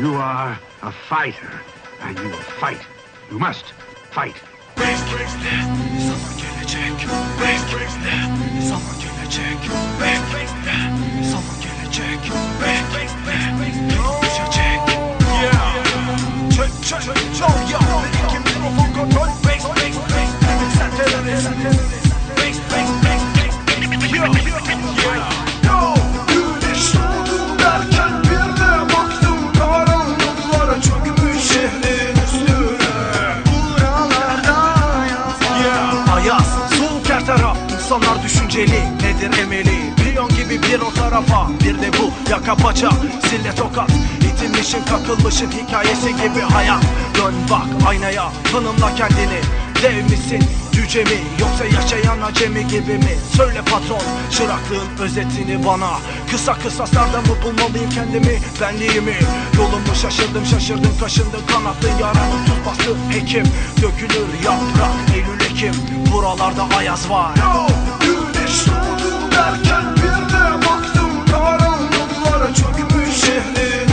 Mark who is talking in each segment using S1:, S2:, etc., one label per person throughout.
S1: You are a fighter, and you will fight. You must fight.
S2: Bekle, zaman gelecek. Bekle, zaman gelecek. Bekle, zaman gelecek. Bekle, düşecek. İnsanlar düşünceli, nedir emeli? Piyon gibi bir o tarafa Bir de bu yaka paça, sille tokat İtilmişin kakılmışın hikayesi gibi hayat. Dön bak aynaya, tanımla kendini. Dev misin, cüce mi Yoksa yaşayan acemi gibi mi? Söyle patron, çıraklığın özetini bana. Kısa kısa sarda mı bulmalıyım kendimi Benliğimi, yolumu şaşırdım şaşırdım Kaşındı kanattı yaranın tuz bastı Hekim, dökülür yaprak Eylül Ekim, buralarda ayaz var. Güneş doğdu derken bir de baktım Karanlıklara çökmüş şehrin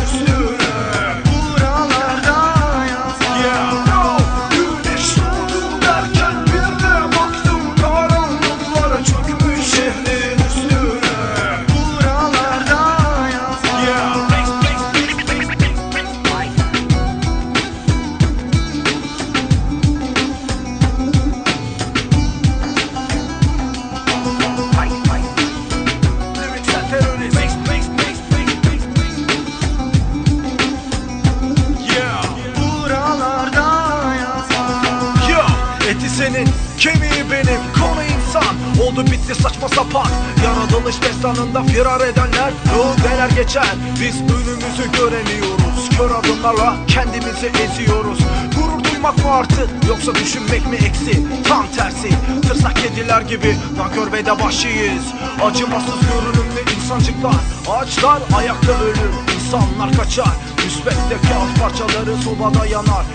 S2: sapan Yaratılış destanında firar edenler Öğdeler geçer. Biz önümüzü göremiyoruz Kör adımlarla kendimizi eziyoruz. Gurur duymak mı artık Yoksa düşünmek mi eksi? Tam tersi Tırsak kediler gibi Nankör ve de vahşiyiz Acımasız görünümlü insancıklar Ağaçlar ayakta ölür İnsanlar kaçar. Müsbette kağıt parçaları sobada yanar.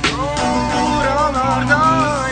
S2: Buralarda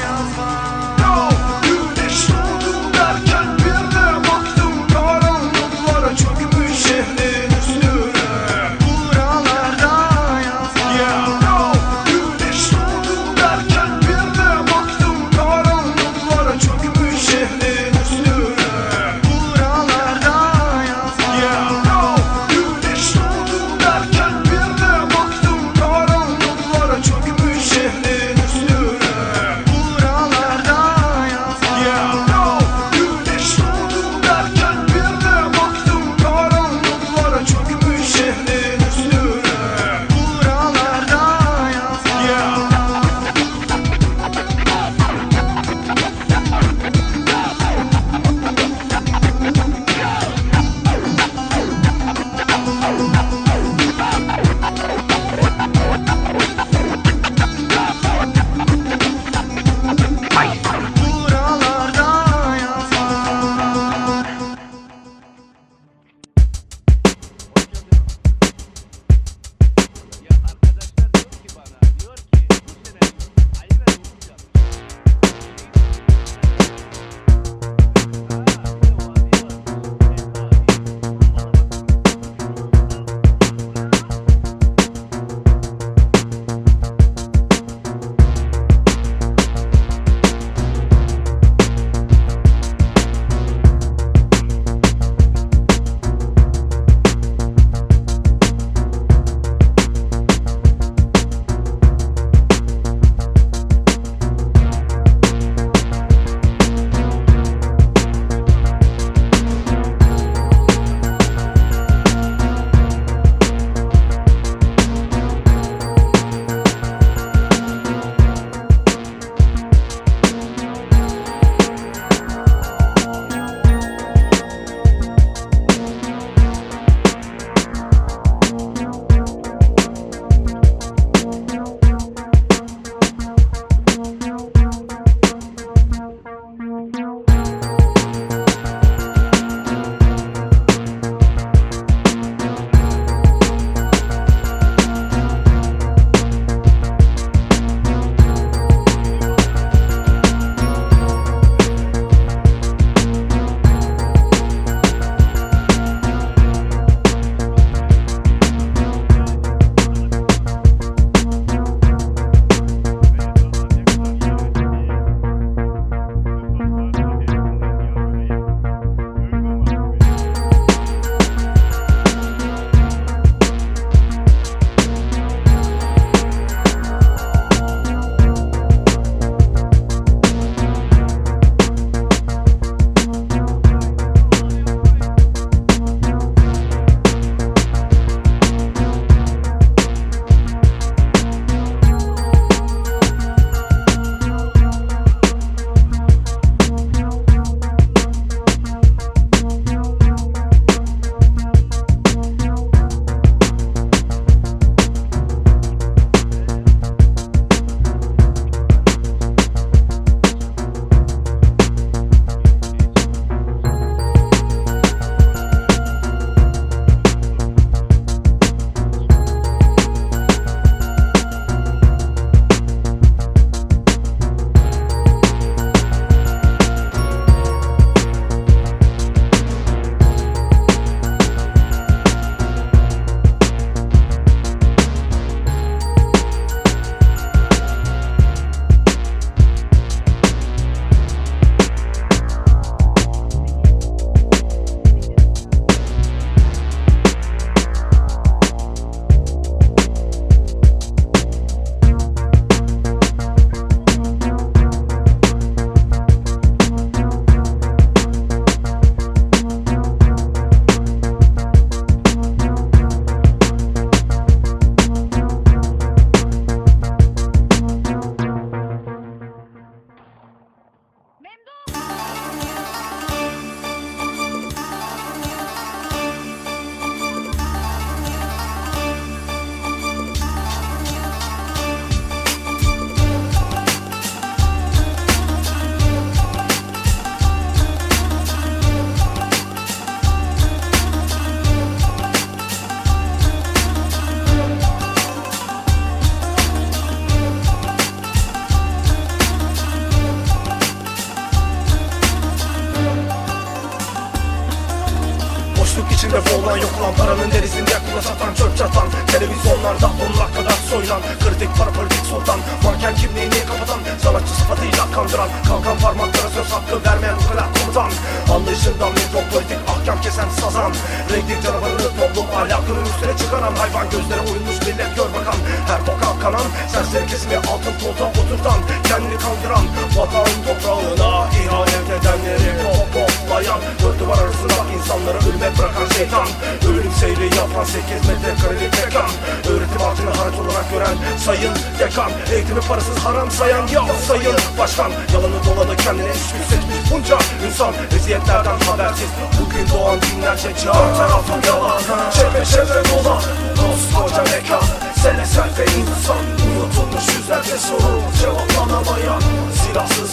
S2: Boğulan yok lan Paranın denizinde kula satan çöp çatan. Televizyonlarda onlar kadar soyulan Kritik para politik sultan Manken kimliğini kapatan Sanatçı sıfatıyla kandıran. Kalkan parmaklara söz hakkı vermeyen bu kadar komutan. Anlayışından mikropolitik ahkam kesen sazan. Renkli canavarını toplum ahlakının üstüne çıkaran Hayvan gözlere uyulmuş millet gör bakan. Her boka kanan Serseri kesimi altın koltuğa oturtan. Kendini kandıran Vatan toprağına ihanet edenleri. Top toplayan Dört duvar arasında insanları ölüme bırakan şeytan. Ölüm seyri yapan 8 metrekarelik mekan. Öğretim altını haraç olarak gören sayın dekan. Eğitimi parasız haram sayan ya sayın başkan. Yalanı dolanı kendine iş güç seçmiş bunca insan. Eziyetlerden habersiz Bugün doğan binlerce can Tarafım yalan. Çevre çevre dolan Koskoca mekan. Senesel ve insan Unutulmuş yüzlerce soru. Cevaplanamayan Silahsız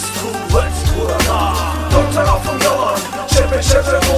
S2: Treasure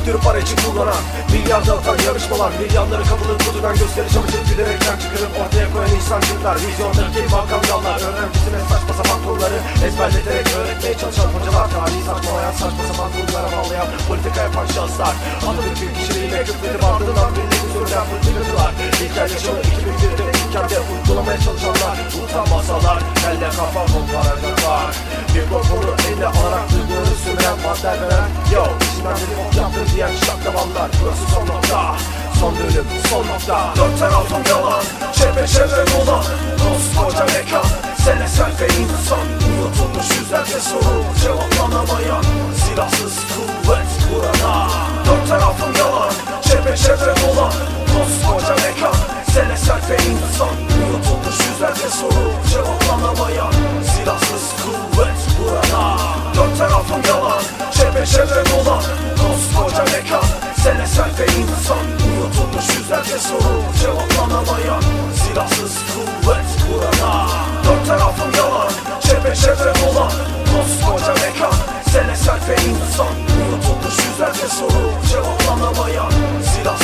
S2: Kültürü para için kullanan Milyar dağıtan yarışmalar Milyarları kapılır kutudan gösteri çalışıp gülerekten çıkarıp ortaya koyan insancıklar Vizyondaki makamyallar Öğrencisine saçma sapan konuları ezberleterek öğretmeye çalışan hocalar Tarihi saçmalayan saçma sapan konulara bağlayan Politika yapan şahıslar. Atatürk'ün kişiliğine küfredip ardından birliğini sürdüren politikacılar İlkel yaşamı 2001'de ülkemde uygulamaya çalışanlar Utanmasalar elle kafa koparacaklar Mikrofonu eline alarak duyguları sürmeyen madde veren Yo işimden beri ok yaptım diyen şaklabanlar Burası son nokta Son bölüm son nokta. Dört tarafım yalan Çevre çevre dolan. Koskoca mekan Senesel ve insan. Unutulmuş yüzlerce soru Cevaplanamayan Silahsız kuvvet burada. Dört tarafım yalan Çevre çevre dolan. Koskoca mekan Senesel ve insan Atılmış yüzlerce soru cevaplanamayan Silahsız kuvvet burada. Dört tarafın yalan Çepeçevre dolan. Koskoca mekan Senesel ve insan. Unutulmuş yüzlerce soru cevaplanamayan Silahsız kuvvet burada. Dört tarafın yalan Çepeçevre dolan. Koskoca mekan Senesel ve insan. Unutulmuş yüzlerce soru cevaplanamayan Silahsız